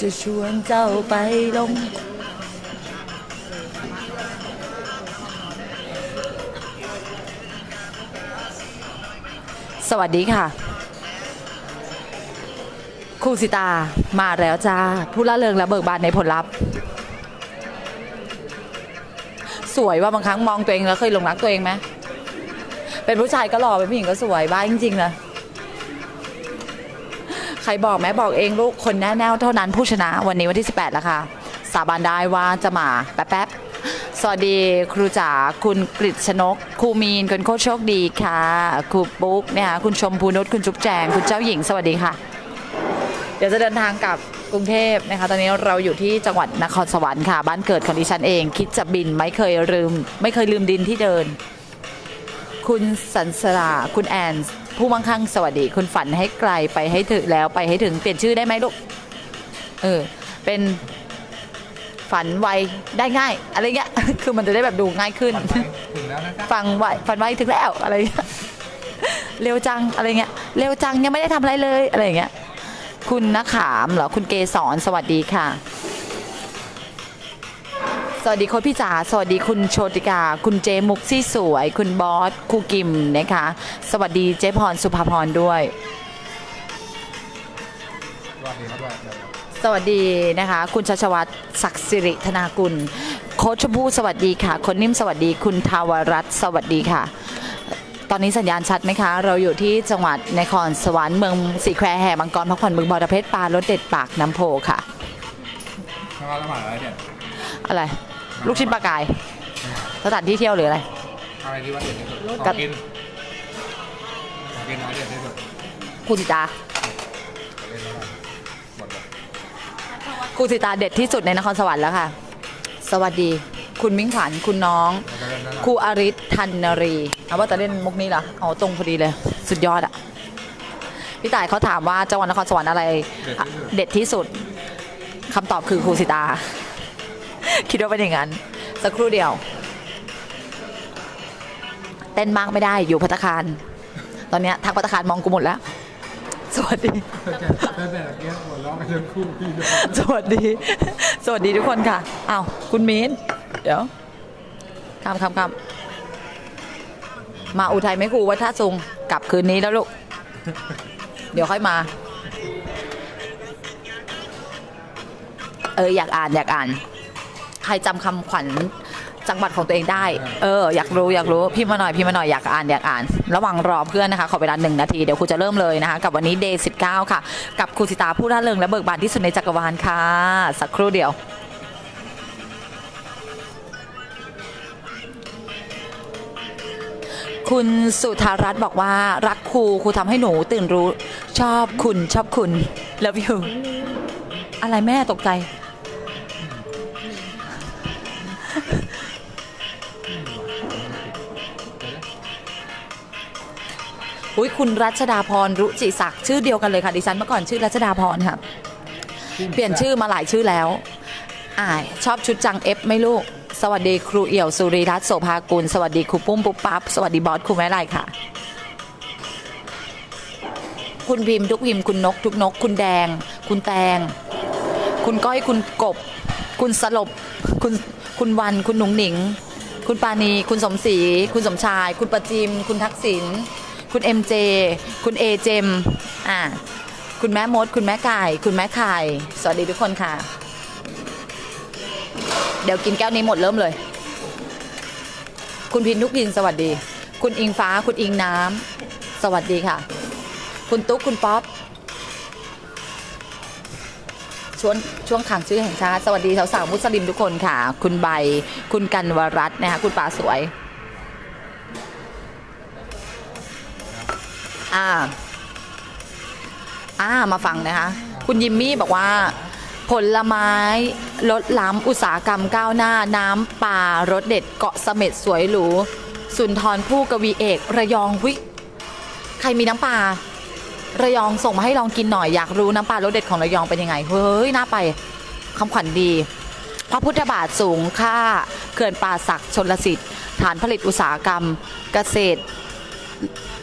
จะชวนเจ้าไปลง สวัสดีค่ะครูสิตามาแล้วจ้า ผู้ละเริงและเบิกบานในผลลัพธ์ สวยว่าบางครั้งมองตัวเองแล้วเคยหลงรักตัวเองไหมเป็นผู้ชายก็หล่อเป็นผู้หญิงก็สวยบ้าจริงๆเลย ใครบอกแม่บอกเองลูกคนแน่แน่วเท่านั้นผู้ชนะวันนี้วันที่ 18 แล้วค่ะ สาบานได้ว่าจะมาแป๊บๆ สวัสดีครูจ๋าคุณกฤษชนกครูมีนคุณโคชโชคดีค่ะครูปุ๊กเนี่ยคุณชมพูนุชคุณจุ๊บแจง คุณเจ้าหญิงสวัสดีค่ะ เดี๋ยวจะเดินทางกลับกรุงเทพนะคะตอนนี้เราอยู่ที่จังหวัดนครสวรรค์ค่ะ บ้านเกิดของดิฉันเอง คิดจะบินไม่เคยลืม ไม่เคยลืมดินที่เดิน คุณสันสราคุณแอน ผู้มั่งคั่งสวัสดีคุณฝันให้ไกลไปให้ถึงแล้วไปให้ถึงเปลี่ยนชื่อได้ไหมลูกเออเป็นฝันไวได้ง่ายอะไรเงี้ยคือมันจะได้แบบดูง่ายขึ้นถึงแล้วนะครับฟังไวฝันไวถึงแล้วอะไรเงี้ยเร็วจังอะไรเงี้ยเร็วจังยังไม่ได้ทำอะไรเลยอะไรเงี้ยคุณนักขามเหรอคุณเกสรสวัสดีค่ะ สวัสดีคุณพี่จ๋าสวัสดีคุณโชติกา คุณเจมุกซี่สวย คุณบอสครูกิมนะคะ สวัสดีเจพรสุภาพรด้วย สวัสดีครับด้วยสวัสดีนะคะ คุณชัชวัตรศักดิ์สิริธนากุล โคชชมพู่สวัสดีค่ะ คนนิ่มสวัสดีคุณทาวรัตน์สวัสดีค่ะตอนนี้สัญญาณชัดไหมคะ เราอยู่ที่จังหวัดนครสวรรค์เมืองสีแควแห่มังกรพักผ่อนเมืองบอระเพ็ดปลารถเด็ดปากน้ำโพค่ะข้างล่างแล้วผ่านอะไรเนี่ย อะไร ลูกชิ้นปลากาย สถานที่เที่ยวหรืออะไร อะไรที่ว่าเด็ดที่สุดขกัอบงกินของกินอะไรเด็ดที่สุดครูสิตาของกินอะไรหมดเลยครูสิตาเด็ดที่สุดในนครสวรรค์แล้วค่ะ สวัสดี คุณมิ้งขวัญคุณน้องแล้วก็เล่นนั่นแหละครูอาริศทันนรีเอาว่าจะเล่นมุกนี้เหรออ๋อตรงพอดีเลย สุดยอดอะพี่ต่ายเขาถามว่าจังหวัดนครสวรรค์อะไรอะเด็ดที่สุดคำตอบคือครูสิตา คิดว่าเป็นอย่างนั้น สักครู่เดียว เต้นมากไม่ได้อยู่พัตตาคาร ตอนเนี้ยทางพัตตาคารมองกูหมดแล้ว สวัสดีตั้งแต่เกี้ยหัวเราะกันจนคู่พี่เลยสวัสดี สวัสดีทุกคนค่ะ อ้าว คุณมีน เดี๋ยวคำคำคำมาอุทัยไหม่ครูวัดท่าซุงกลับคืนนี้แล้วลูก เดี๋ยวค่อยมา เอออยากอ่านอยากอ่าน ใครจำคำขวัญจังหวัดของตัวเองได้ เออ อยากรู้ อยากรู้ พี่มาหน่อย พี่มาหน่อย อยากอ่าน อยากอ่าน ระหว่างรอเพื่อนนะคะ ขอเวลาหนึ่งนาที เดี๋ยวครูจะเริ่มเลยนะคะ กับวันนี้ day 19ค่ะ กับครูสิตาผู้ร่าเริงและเบิกบานที่สุดในจักรวาลค่ะ สักครู่เดียวคุณสุธารัตน์บอกว่ารักครูครูทำให้หนูตื่นรู้ชอบคุณชอบคุณ love you อะไรแม่ตกใจ อุ้ยคุณรัชดาพรรุจิศักดิ์ชื่อเดียวกันเลยค่ะดิฉันเมื่อก่อนชื่อรัชดาพรค่ะเปลี่ยนชื่อมาหลายชื่อแล้วอ่าชอบชุดจังเอฟไม่ลูก สวัสดีครูเอี่ยวสุริรัตน์โสภากุล สวัสดีครูปุ้มปุ๊บปั๊บสวัสดีบอสครูแม่ไรค่ะ คุณพิมพ์ทุกพิมพ์คุณนก ทุกนก คุณแดง คุณแตง คุณก้อยคุณกบ คุณสลบคุณ คุณวันคุณหนุ่งหนิง คุณปานี คุณสมศรีคุณสมชาย คุณประจิม คุณทักษิณคุณเอ็มเจคุณเอเจมอ่าคุณแม่มด คุณแม่ไก่ คุณแม่ไข่สวัสดีทุกคนค่ะ เดี๋ยวกินแก้วนี้หมดเริ่มเลย คุณพินทุกพินสวัสดี คุณอิงฟ้าคุณอิงน้ำสวัสดีค่ะ คุณตุ๊กคุณป๊อป ช่วงช่วงขังชื่อแห่งชาติ สวัสดีสาวๆมุสลิมทุกคนค่ะ คุณใบ คุณกันวรัตน์นะคะคุณป่าสวย อ่า อ่า มาฟังนะคะ คุณยิมมี่บอกว่าผลไม้ลดล้ำอุตสาหกรรมก้าวหน้าน้ำป่ารสเด็ดเกาะเสม็ดสวยหรู สุนทรผู้กวีเอก ระยองวิใครมีน้ำปลา ระยองส่งมาให้ลองกินหน่อยอยากรู้น้ำปลารสเด็ดของระยองเป็นยังไง เฮ้ยน่าไปคำขวัญดี พระพุทธบาทสูงค่าเขื่อนป่าศักดิ์ชนลสิทธิ์ฐานผลิตอุตสาหกรรม เกษตร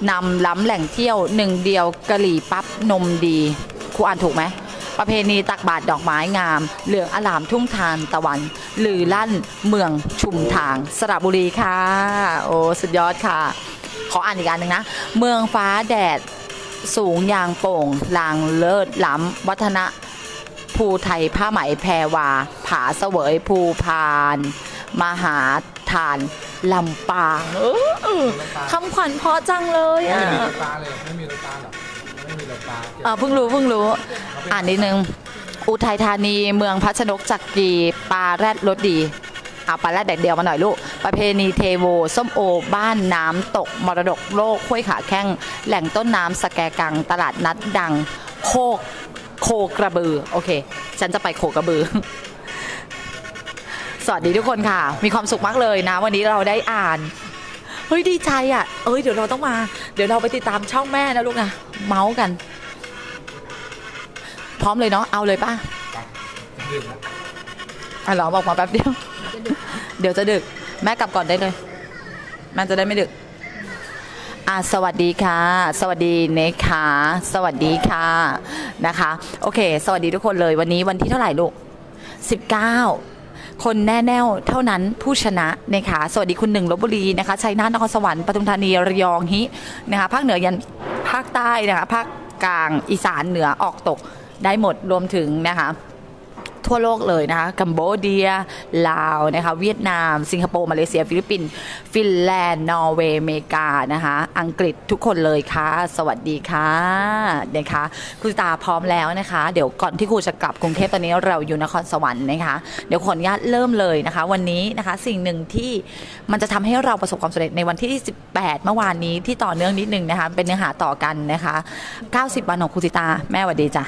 นำล้ำแหล่งเที่ยวหนึ่งเดียวกะหรี่ปั๊บนมดีครูอ่านถูกไหมประเพณีตักบาตรดอกไม้งาม เหลืองอลามทุ่งทานตะวันหรือลั่นเมืองชุมทาง สระบุรีค่ะ โอ้ สุดยอดค่ะ ขออ่านอีกอันหนึ่งนะ เมืองฟ้าแดด สูงยางโป่งลางเลิศล้ำวัฒนะภูไทยผ้าไหมแพรวา ผาเสวยภูพาน มหาทานลำปางเออเออคำขวัญเพราะจังเลยไม่อะมีรถตาเลยไม่มีรถตาหรอกไม่มีรถตาเออเพิ่งรู้เพิ่งรู้ อ่านนิดนึง อุทัยธานีเมืองพัชนกจักรีปลาแรดรสดี เอาปลาแรดแดดเดียวมาหน่อยลูก ประเพณีเทโว ส้มโอ บ้านน้ำตก มรดกโลกห้วยขาแข้ง แหล่งต้นน้ำสแกกัง ตลาดนัดดัง โคก โคกระบือ โอเค ฉันจะไปโคกระบือสวัสดีทุกคนค่ะ มีความสุขมากเลยนะ วันนี้เราได้อ่าน เฮ้ยดีใจอะ เอ้ยเดี๋ยวเราต้องมา เดี๋ยวเราไปติดตามช่องแม่นะลูกนะ เมาส์กัน พร้อมเลยเนาะ เอาเลยป่ะไปดื่มนะอะเหรอบอกมาแป๊บเดียว เดี๋ยวจะดึก แม่กลับก่อนได้เลยแม่จะได้ไม่ดึกอะสวัสดีค่ะ สวัสดีเนคค่ะสวัสดีค่ะนะคะ โอเค สวัสดีทุกคนเลยวันนี้วันที่เท่าไหร่ลูก 19 คนแน่แน่วเท่านั้นผู้ชนะนะคะสวัสดีคุณหนึ่งลบบุรีนะคะชัยนาทนครสวรรค์ปทุมธานีระยองฮินะคะภาคเหนือยันภาคใต้นะคะภาคกลางอีสานเหนือออกตกได้หมดรวมถึงนะคะ ทั่วโลกเลยนะคะกัมโบเดีย ลาวนะคะเวียดนาม สิงคโปร์มาเลเซีย ฟิลิปปินส์ฟินแลนด์นอร์เวย์อเมริกานะคะอังกฤษทุกคนเลยค่ะ สวัสดีค่ะนะคะครูตาพร้อมแล้วนะคะ เดี๋ยวก่อนที่ครูจะกลับกรุงเทพตอนนี้เราอยู่นครสวรรค์นะคะเดี๋ยวขออนุญาตเริ่มเลยนะคะ วันนี้นะคะสิ่งหนึ่งที่มันจะทำให้เราประสบความสำเร็จในวันที่ 18 เมื่อวานนี้ที่ต่อเนื่องนิดนึงนะคะเป็นเนื้อหาต่อกันนะคะ 90 วันของครูติตา แม่วัสดีจ้ะ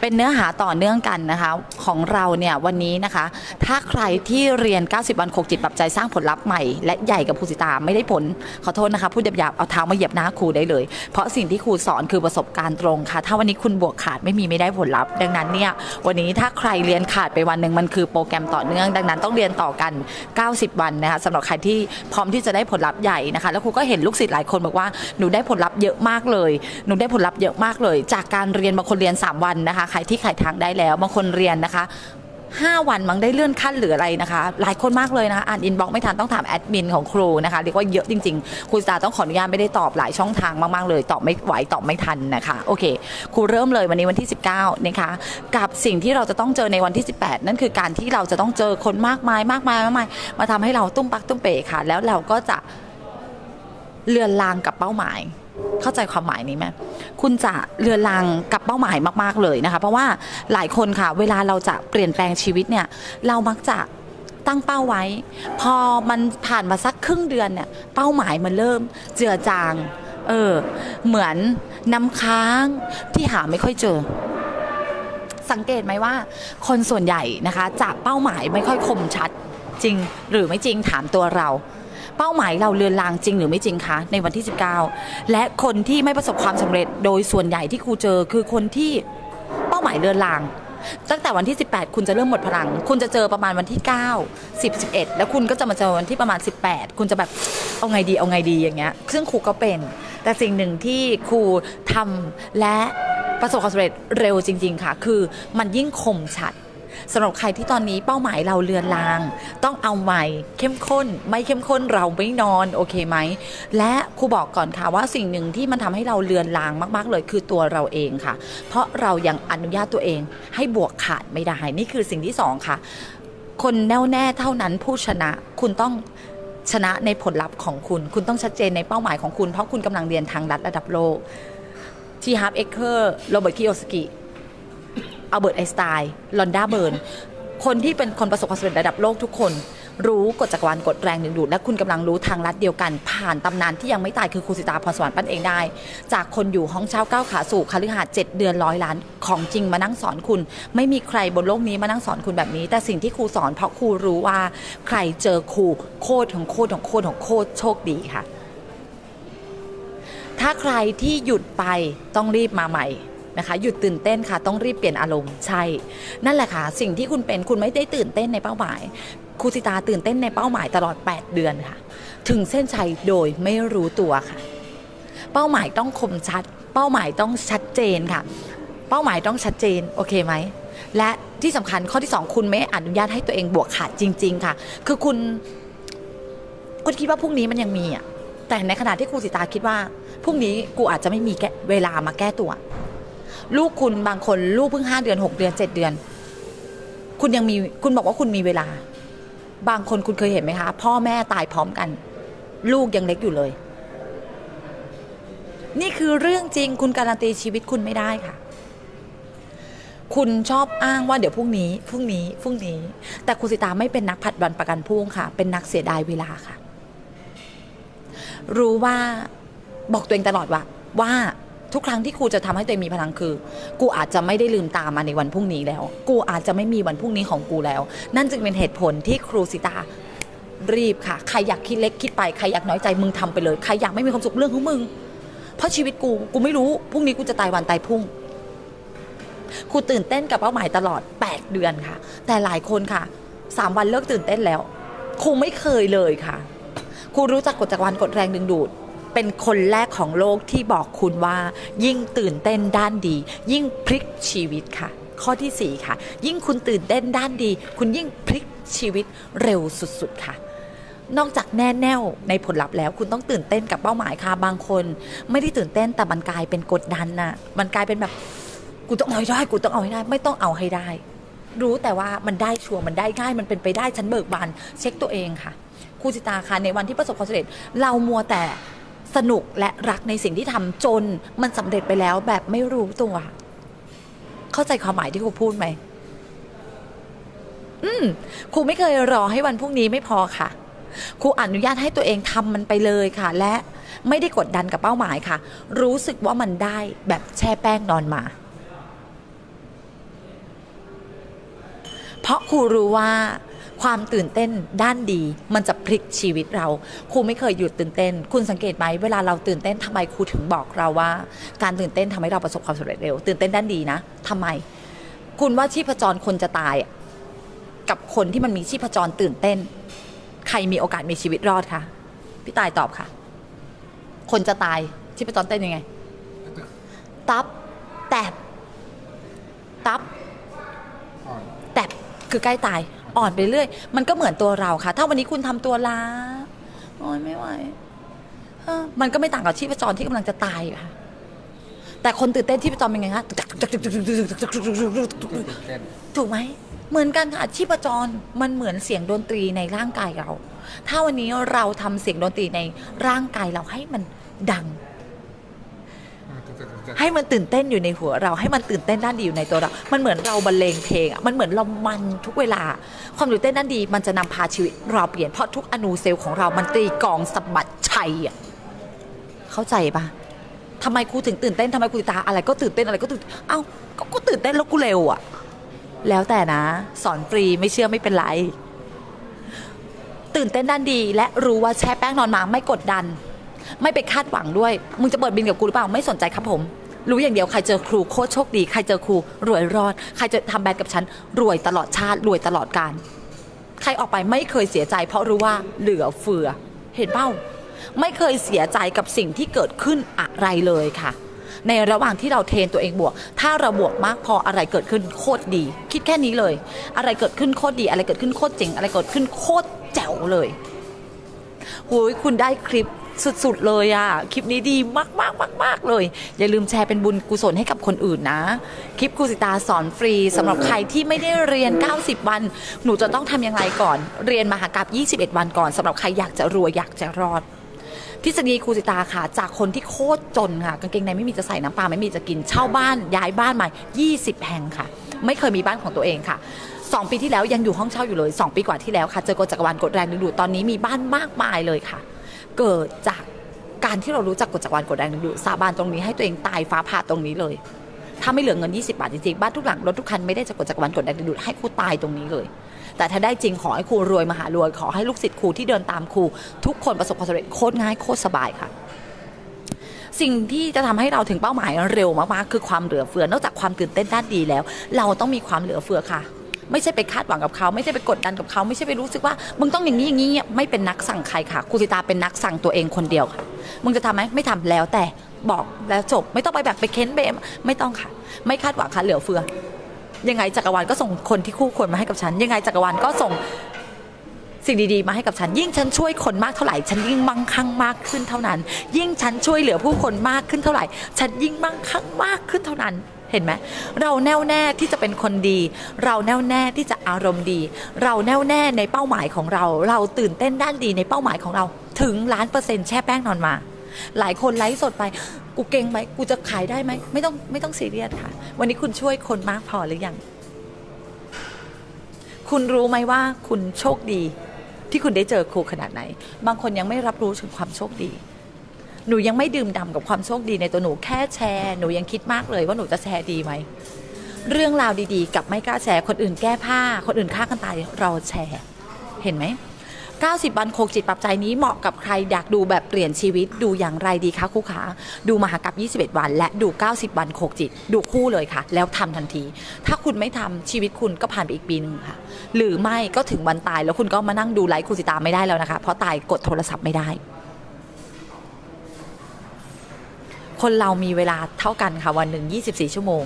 เป็นเนื้อหาต่อเนื่องกันนะคะของเราเนี่ยวันนี้นะคะ ถ้าใครที่เรียน 90 วันโคกจิตปรับใจสร้างผลลัพธ์ใหม่และใหญ่กับภูสิตาไม่ได้ผลขอโทษนะคะพูดหยาบๆเอาเท้ามาเหยียบหน้าครูได้เลย เพราะสิ่งที่ครูสอนคือประสบการณ์ตรงค่ะ ถ้าวันนี้คุณบวกขาดไม่มีไม่ได้ผลลัพธ์ดังนั้นเนี่ยวันนี้ถ้าใครเรียนขาดไปวันหนึ่งมันคือโปรแกรมต่อเนื่อง ดังนั้นต้องเรียนต่อกัน 90 วันนะคะสำหรับใครที่พร้อมที่จะได้ผลลัพธ์ใหญ่นะคะแล้วครูก็เห็นลูกศิษย์หลายคนบอกว่าหนูได้ผลลัพธ์เยอะมากเลยหนูได้ผลลัพธ์เยอะมากเลย จากการเรียนบางคนเรียน 3 วันนะคะใครที่ไขทางได้แล้วบางคนเรียนนะคะ5 วันมั้งได้เลื่อนขั้นหรืออะไรนะคะ หลายคนมากเลยนะคะอ่านอินบ็อกไม่ทันต้องถามแอดมินของครูนะคะเรียกว่าเยอะจริงๆครูสตาต้องขออนุญาตไม่ได้ตอบหลายช่องทางมากๆเลยตอบไม่ไหวตอบไม่ทันนะคะโอเคครูเริ่มเลยวันนี้วันที่ 19นะคะกับสิ่งที่เราจะต้องเจอในวันที่ 18 นั่นคือการที่เราจะต้องเจอคนมากมายมากมายมากมายมาทำให้เราตุ้มปักตุ้มเป๋ค่ะ แล้วเราก็จะเลือนลางกับเป้าหมาย เข้าใจความหมายนี้ไหมคุณจะเลือนลางกับเป้าหมายมาก ๆ เลยนะคะ เพราะว่าหลายคนค่ะ เวลาเราจะเปลี่ยนแปลงชีวิตเนี่ย เรามักจะตั้งเป้าไว้ พอมันผ่านมาสักครึ่งเดือนเนี่ย เป้าหมายมันเริ่มเจือจาง เออ เหมือนน้ำค้างที่หาไม่ค่อยเจอ สังเกตไหมว่า คนส่วนใหญ่นะคะจะเป้าหมายไม่ค่อยคมชัดจริง หรือไม่จริงถามตัวเรา เป้าหมายเราเลือนลางจริงหรือไม่จริงคะในวันที่ 19 และคนที่ไม่ประสบความสำเร็จโดยส่วนใหญ่ที่ครูเจอคือคนที่เป้าหมายเลือนลาง ตั้งแต่วันที่ 18 คุณจะเริ่มหมดพลัง คุณจะเจอประมาณวันที่ 9 10 11 แล้วคุณก็จะมาเจอวันที่ประมาณ 18 คุณจะแบบเอาไงดีเอาไงดีอย่างเงี้ยซึ่งครูก็เป็น แต่สิ่งหนึ่งที่ครูทำและประสบความสำเร็จเร็วจริง ๆ ค่ะ คือมันยิ่งคมชัด สำหรับใครที่ตอนนี้เป้าหมายเราเลือนลาง ต้องเอาใหม่เข้มข้น ไม่เข้มข้นเราไม่นอนโอเคไหม และครูบอกก่อนค่ะว่าสิ่งหนึ่งที่มันทำให้เราเลือนลางมาก ๆ เลยคือตัวเราเองค่ะ เพราะเรายังอนุญาตตัวเอง ให้บวกขาดไม่ได้นี่คือสิ่งที่สองค่ะ คนแน่วแน่เท่านั้นผู้ชนะคุณต้องชนะในผลลัพธ์ของคุณ คุณต้องชัดเจนในเป้าหมายของคุณ เพราะคุณกำลังเรียนทางลัดระดับโลก ทีฮาร์ปเอ็กเคอร์ โรเบิร์ตคิโอสกิ อัลเบิร์ตไอน์สไตน์ลอนด้าเบิร์นคนที่เป็นคนประสบความสำเร็จระดับโลกทุกคน รู้กฎจักรวาลกฎแรงดึงดูด และคุณกำลังรู้ทางลัดเดียวกัน ผ่านตำนานที่ยังไม่ตายคือครูสิตาพรสวรรค์ปั้นเองได้ จากคนอยู่ห้องเช่าก้าวขาสู่คฤหาสน์เจ็ดเดือนร้อยล้านของจริงมานั่งสอนคุณ ไม่มีใครบนโลกนี้มานั่งสอนคุณแบบนี้ แต่สิ่งที่ครูสอนเพราะครูรู้ว่าใครเจอครูโคตรของโคตรของโคตรของโคตรโชคดีค่ะ ถ้าใครที่หยุดไปต้องรีบมาใหม่ นะคะหยุดตื่นเต้นค่ะต้องรีบเปลี่ยนอารมณ์ใช่ นั่นแหละค่ะ สิ่งที่คุณเป็นคุณไม่ได้ตื่นเต้นในเป้าหมายครูสิตาตื่นเต้นในเป้าหมายตลอด 8 เดือนค่ะ ถึงเส้นชัยโดยไม่รู้ตัวค่ะ เป้าหมายต้องคมชัด เป้าหมายต้องชัดเจนค่ะ เป้าหมายต้องชัดเจน โอเคไหมและที่สำคัญข้อที่สองคุณไม่อนุญาตให้ตัวเองบวกขาดจริง ๆ ค่ะ คือคุณ คุณคิดว่าพรุ่งนี้มันยังมีอะแต่ในขณะที่ครูสิตาคิดว่าพรุ่งนี้กูอาจจะไม่มีเวลามาแก้ตัว ลูกคุณบางคนลูกเพิ่งห้าเดือนหกเดือนเจ็ดเดือน คุณยังมีคุณบอกว่าคุณมีเวลา บางคนคุณเคยเห็นไหมคะ พ่อแม่ตายพร้อมกัน ลูกยังเล็กอยู่เลย นี่คือเรื่องจริงคุณการันตีชีวิตคุณไม่ได้ค่ะ คุณชอบอ้างว่าเดี๋ยวพรุ่งนี้พรุ่งนี้พรุ่งนี้ แต่คุณสิตาไม่เป็นนักผัดวันประกันพรุ่งค่ะ เป็นนักเสียดายเวลาค่ะ รู้ว่าบอกตัวเองตลอดว่าว่า ทุกครั้งที่ครูจะทำให้ตัวเองมีพลังคือ กูอาจจะไม่ได้ลืมตามาในวันพรุ่งนี้แล้ว กูอาจจะไม่มีวันพรุ่งนี้ของกูแล้ว นั่นจึงเป็นเหตุผลที่ครูสิตารีบค่ะ ใครอยากคิดเล็กคิดไป ใครอยากน้อยใจมึงทำไปเลย ใครอยากไม่มีความสุขเรื่องของมึง เพราะชีวิตกูกูไม่รู้พรุ่งนี้กูจะตายวันตายพรุ่ง ครูตื่นเต้นกับเป้าหมายตลอด 8 เดือนค่ะ แต่หลายคนค่ะ 3 วันเลิกตื่นเต้นแล้ว ครูไม่เคยเลยค่ะ ครูรู้จักกฎจักรวาลกฎแรงดึงดูด เป็นคนแรกของโลกที่บอกคุณว่า ยิ่งตื่นเต้นด้านดี ยิ่งพลิกชีวิตค่ะ ข้อทีสี่ 4 ค่ะ ยิ่งคุณตื่นเต้นด้านดี คุณยิ่งพลิกชีวิตเร็วสุดๆค่ะนอกจากแน่แน่วในผลลัพธ์แล้ว คุณต้องตื่นเต้นกับเป้าหมายค่ะบางคน ไม่ได้ตื่นเต้นแต่มันกลายเป็นกดดันน่ะมันกลายเป็นแบบกูต้องเอาให้ได้กูต้องเอาให้ได้ ไม่ต้องเอาให้ได้ รู้แต่ว่ามันได้ชัวร์มันได้ง่ายมันเป็นไปได้ฉันเบิกบานเช็คตัวเองค่ะครูจิตาค่ะในวันที่ประสบความสำเร็จ เรามัวแต่ สนุกและรักในสิ่งที่ทำจนมันสำเร็จไปแล้วแบบไม่รู้ตัว เข้าใจความหมายที่ครูพูดไหมอืมครูไม่เคยรอให้วันพรุ่งนี้ไม่พอค่ะครูอนุญาตให้ตัวเองทำมันไปเลยค่ะ และไม่ได้กดดันกับเป้าหมายค่ะ รู้สึกว่ามันได้แบบแช่แป้งนอนมา เพราะครูรู้ว่า ความตื่นเต้นด้านดี มันจะพลิกชีวิตเรา ครูไม่เคยหยุดตื่นเต้น คุณสังเกตไหมเวลาเราตื่นเต้นทำไมครูถึงบอกเราว่า การตื่นเต้นทำให้เราประสบความสำเร็จเร็ว ตื่นเต้นด้านดีนะทำไม คุณว่าชีพจรคนจะตายอะกับคนที่มันมีชีพจรตื่นเต้น ใครมีโอกาสมีชีวิตรอดคะพี่ตายตอบค่ะ คนจะตายชีพจรเต้นยังไง ตับแตบตับอ่อนแตบคือใกล้ตาย อ่อนไปเรื่อย มันก็เหมือนตัวเราค่ะ ถ้าวันนี้คุณทำตัวล้าโอ้ยไม่ไหวมันก็ไม่ต่างกับชีพจรที่กำลังจะตายค่ะ แต่คนตื่นเต้นที่พจรเป็นไงคะถูกไหมเหมือนกันค่ะชีพจรมันเหมือนเสียงดนตรีในร่างกายเรา ถ้าวันนี้เราทำเสียงดนตรีในร่างกายเราให้มันดัง ให้มันตื่นเต้นอยู่ในหัวเรา ให้มันตื่นเต้นด้านดีอยู่ในตัวเรา มันเหมือนเราบรรเลงเพลงอะมันเหมือนเรามันทุกเวลา ความตื่นเต้นด้านดีมันจะนำพาชีวิตเราเปลี่ยนเพราะทุกอนูเซลล์ของเรามันตีกองสะบัดชัยอะเข้าใจปะทำไมครูถึงตื่นเต้นทำไมครูตาอะไรก็ตื่นเต้นอะไรก็ตื่นเอ้าก็ก็ตื่นเต้นแล้วกูเร็วอะแล้วแต่นะ สอนฟรีไม่เชื่อไม่เป็นไร ตื่นเต้นด้านดี และรู้ว่าแช่แป้งนอนมาไม่กดดัน ไม่ไปคาดหวังด้วย มึงจะเปิดบินกับกูหรือเปล่า ไม่สนใจครับผม รู้อย่างเดียวใครเจอครูโคตรโชคดีใครเจอครูรวยรอด ใครจะทำแบรนด์กับฉันรวยตลอดชาติรวยตลอดการใครออกไปไม่เคยเสียใจ เพราะรู้ว่าเหลือเฟือ เห็นเป้า ไม่เคยเสียใจกับสิ่งที่เกิดขึ้นอะไรเลยค่ะ ในระหว่างที่เราเทรนตัวเองบวก ถ้าเราบวกมากพออะไรเกิดขึ้นโคตรดี คิดแค่นี้เลย อะไรเกิดขึ้นโคตรดี อะไรเกิดขึ้นโคตรเจ๋งอะไรเกิดขึ้นโคตรแจ๋วเลยโอ้ยคุณได้คลิป สุดๆเลยอะคลิปนี้ดีมากๆมากๆเลย อย่าลืมแชร์เป็นบุญกุศลให้กับคนอื่นนะ คลิปครูสิตาสอนฟรีสำหรับใครที่ไม่ได้เรียน 90 วัน หนูจะต้องทำยังไงก่อน เรียนมหากราบ21 วันก่อนสำหรับใครอยากจะรวยอยากจะรอดทฤษฎีครูสิตาค่ะ จากคนที่โคตรจนค่ะ กางเกงในไม่มีจะใส่น้ำปลาไม่มีจะกินเช่าบ้านย้ายบ้านมา 20 แห่งค่ะ ไม่เคยมีบ้านของตัวเองค่ะ2ปีที่แล้วยังอยู่ห้องเช่าอยู่เลย 2 ปีกว่าที่แล้วค่ะ เจอกฎจักรวาลกฎแรงดึงดูดตอนนี้มีบ้านมากมายเลยค่ะ เกิดจากการที่เรารู้จักกฎจักรวาลกฎแรงดึงดูดสาบานตรงนี้ให้ตัวเองตายฟ้าผ่าตรงนี้เลย ถ้าไม่เหลือเงิน 20 บาทจริงๆบ้านทุกหลังรถทุกคันไม่ได้จากกฎจักรวาลกฎแรงดึงดูดให้ครูตายตรงนี้เลย แต่ถ้าได้จริงขอให้ครูรวยมหารวยขอให้ลูกศิษย์ครูที่เดินตามครูทุกคนประสบความสำเร็จโคตรง่ายโคตรสบายค่ะสิ่งที่จะทำให้เราถึงเป้าหมายเร็วมากๆ คือความเหลือเฟือนอกจากความตื่นเต้นด้านดีแล้ว เราต้องมีความเหลือเฟือค่ะ ไม่ใช่ไปคาดหวังกับเขา ไม่ใช่ไปกดดันกับเขา ไม่ใช่ไปรู้สึกว่ามึงต้องอย่างนี้อย่างนี้ไม่เป็นนักสั่งใครค่ะครูสิตาเป็นนักสั่งตัวเองคนเดียวค่ะมึงจะทำไหมไม่ทำแล้วแต่บอกแล้วจบ ไม่ต้องไปแบบไปเค้นเบมไม่ต้องค่ะ ไม่คาดหวังค่ะเหลือเฟือ ยังไงจักรวาลก็ส่งคนที่คู่ควรมาให้กับฉัน ยังไงจักรวาลก็ส่งสิ่งดีๆ มาให้กับฉัน ยิ่งฉันช่วยคนมากเท่าไหร่ ฉันยิ่งมั่งคั่งมากขึ้นเท่านั้น ยิ่งฉันช่วยเหลือผู้คนมากขึ้นเท่าไหร่ ฉันยิ่งมั่งคั่งมากขึ้นเท่านั้น เห็นไหมเราแน่วแน่ที่จะเป็นคนดี เราแน่วแน่ที่จะอารมณ์ดี เราแน่วแน่ในเป้าหมายของเรา เราตื่นเต้นด้านดีในเป้าหมายของเรา ถึงล้านเปอร์เซ็นต์แช่แป้งนอนมา หลายคนไลฟ์สดไป กูเก่งไหมกูจะขายได้ไหมไม่ต้องไม่ต้องซีเรียสค่ะ วันนี้คุณช่วยคนมากพอหรือยังคุณรู้ไหมว่าคุณโชคดี ที่คุณได้เจอครูขนาดไหน บางคนยังไม่รับรู้ถึงความโชคดี หนูยังไม่ดื่มด่ำกับความโชคดีในตัวหนูแค่แชร์หนูยังคิดมากเลยว่าหนูจะแชร์ดีไหมเรื่องราวดีๆ กับไม่กล้าแชร์คนอื่นแก้ผ้า คนอื่นฆ่ากันตายเราแชร์เห็นไหม90 วันโคกจิตปรับใจนี้เหมาะกับใครอยากดูแบบเปลี่ยนชีวิตดูอย่างไรดีคะครูขาดูมหากับ21 วัน และดู 90 วันโคกจิต ดูคู่เลยค่ะ แล้วทำทันที ถ้าคุณไม่ทำชีวิตคุณก็ผ่านไปอีกปีหนึ่งค่ะ หรือไม่ก็ถึงวันตายแล้วคุณก็มานั่งดูไลฟ์ครูสิตาไม่ได้แล้วนะคะ เพราะตายกดโทรศัพท์ไม่ได้ คนเรามีเวลาเท่ากันค่ะวันหนึ่ง 24 ชั่วโมง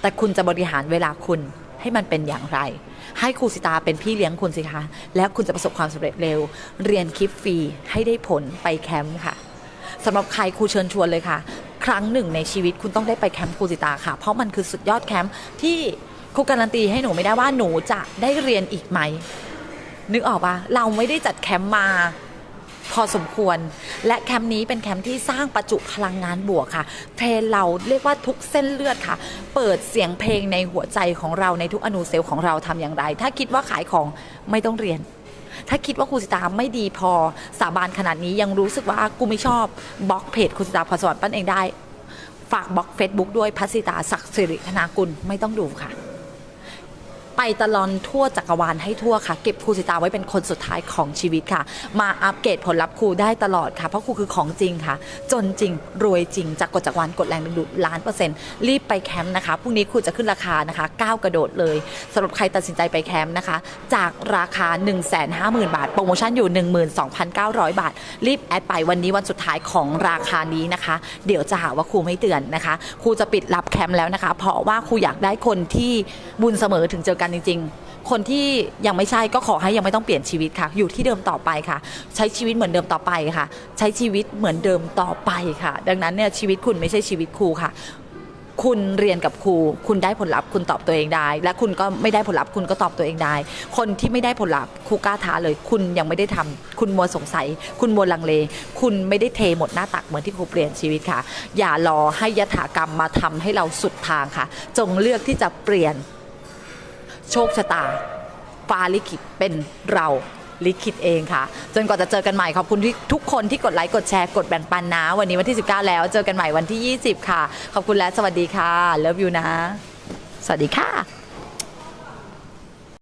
แต่คุณจะบริหารเวลาคุณให้มันเป็นอย่างไร ให้ครูสิตาเป็นพี่เลี้ยงคุณสิคะ แล้วคุณจะประสบความสำเร็จเร็ว เรียนคลิปฟรีให้ได้ผลไปแคมป์ค่ะสำหรับใครครูเชิญชวนเลยค่ะ ครั้งหนึ่งในชีวิตคุณต้องได้ไปแคมป์ครูสิตาค่ะ เพราะมันคือสุดยอดแคมป์ที่ครูการันตีให้หนูไม่ได้ว่าหนูจะได้เรียนอีกไหมนึกออกปะเราไม่ได้จัดแคมป์มา พอสมควร และแคมป์นี้เป็นแคมป์ที่สร้างประจุพลังงานบวกค่ะเทรเราเรียกว่าทุกเส้นเลือดค่ะ เปิดเสียงเพลงในหัวใจของเราในทุกอนูเซลล์ของเราทำอย่างไร ถ้าคิดว่าขายของไม่ต้องเรียน ถ้าคิดว่าครูสิตาไม่ดีพอสาบานขนาดนี้ยังรู้สึกว่ากูไม่ชอบบล็อกเพจครูสิตาพรสวรรค์ปั้นเองได้ ฝากบล็อกเฟซบุ๊กด้วยพัสิตาศักดิ์สิริธนากุลไม่ต้องดูค่ะ ไปตลอนทั่วจักรวาลให้ทั่วค่ะ เก็บครูสิตาไว้เป็นคนสุดท้ายของชีวิตค่ะ มาอัปเกรดผลลัพธ์ครูได้ตลอดค่ะ เพราะครูคือของจริงค่ะ จนจริงรวยจริงจากกฎจักรวาลกดแรงดึงดูดล้านเปอร์เซ็นต์รีบไปแคมป์นะคะพรุ่งนี้ครูจะขึ้นราคานะคะก้าวกระโดดเลยสำหรับใครตัดสินใจไปแคมป์นะคะ จากราคา 1 5 0 0 0 0 บาท โปรโมชั่นอยู่ 12,900 บาท รีบแอดไปวันนี้วันสุดท้ายของราคานี้นะคะ เดี๋ยวจะหาว่าครูไม่เตือนนะคะครูจะปิดรับแคมป์แล้วนะคะ เพราะว่าครูอยากได้คนที่บุญเสมอถึงเจอกันจริง ๆ คนที่ยังไม่ใช่ก็ขอให้ยังไม่ต้องเปลี่ยนชีวิตค่ะ อยู่ที่เดิมต่อไปค่ะ ใช้ชีวิตเหมือนเดิมต่อไปค่ะ ใช้ชีวิตเหมือนเดิมต่อไปค่ะ ดังนั้นเนี่ยชีวิตคุณไม่ใช่ชีวิตครูค่ะคุณเรียนกับครู คุณได้ผลลัพธ์คุณตอบตัวเองได้ และคุณก็ไม่ได้ผลลัพธ์คุณก็ตอบตัวเองได้ คนที่ไม่ได้ผลลัพธ์ครูกล้าท้าเลย คุณยังไม่ได้ทำคุณมัวสงสัย คุณมัวลังเล คุณไม่ได้เทหมดหน้าตักเหมือนที่ครูเปลี่ยนชีวิตค่ะ อย่ารอให้ยถากรรมมาทำให้เราสุดทางค่ะ จงเลือกที่จะเปลี่ยน โชคชะตาฟ้าลิขิตเป็นเราลิขิตเองค่ะ จนกว่าจะเจอกันใหม่ขอบคุณที่ทุกคนที่กดไลค์กดแชร์กดแบ่งปันนะ วันนี้วันที่ 19 แล้ว เจอกันใหม่วันที่ 20 ค่ะ ขอบคุณและสวัสดีค่ะเลิฟยูนะ สวัสดีค่ะ